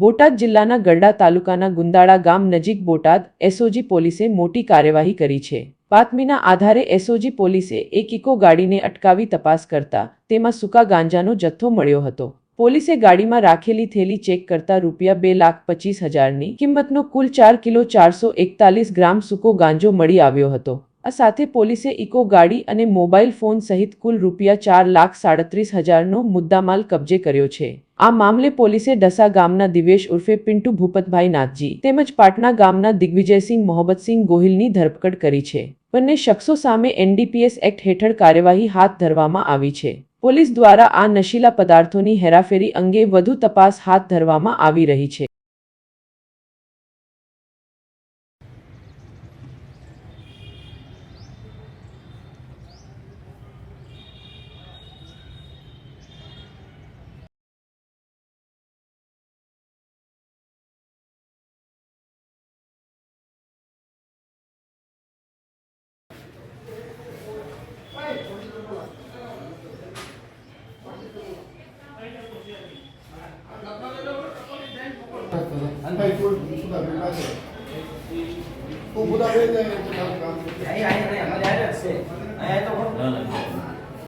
બોટાદ જિલ્લાના ગરડા તાલુકાના ગુંદાળા ગામ નજીક બોટાદ એસઓજી પોલીસે મોટી કાર્યવાહી કરી છે. બાતમીના આધારે એસઓજી પોલીસે એક ઇકો ગાડીને અટકાવી તપાસ કરતા તેમાં સૂકા ગાંજાનો જથ્થો મળ્યો હતો. પોલીસે ગાડીમાં રાખેલી થેલી ચેક કરતા રૂપિયા બે લાખ પચીસ હજારની કિંમતનો કુલ ચાર કિલો ચારસો એકતાલીસ ગ્રામ સૂકો ગાંજો મળી આવ્યો હતો. આ સાથે પોલીસે ઇકો ગાડી અને મોબાઈલ ફોન સહિત કુલ રૂપિયા ચાર લાખ સાડત્રીસ હજારનો મુદ્દામાલ કબજે કર્યો છે. આ મામલે પોલીસે ડસા ગામના દિવેશ ઉર્ફે પિન્ટુ ભૂપતભાઈ નાથજી તેમજ પાટણા ગામના દિગ્વિજયસિંહ મોહબ્બતસિંહ ગોહિલની ધરપકડ કરી છે. બંને શખ્સો સામે એનડીપીએસ એક્ટ હેઠળ કાર્યવાહી હાથ ધરવામાં આવી છે. પોલીસ દ્વારા આ નશીલા પદાર્થોની હેરાફેરી અંગે વધુ તપાસ હાથ ધરવામાં આવી રહી છે. ભાઈ કોઈ સુધા ભાઈ પાસે તું બધા ભાઈ જાય તો તારું કામ. છે. અહીં અહીં નહીં,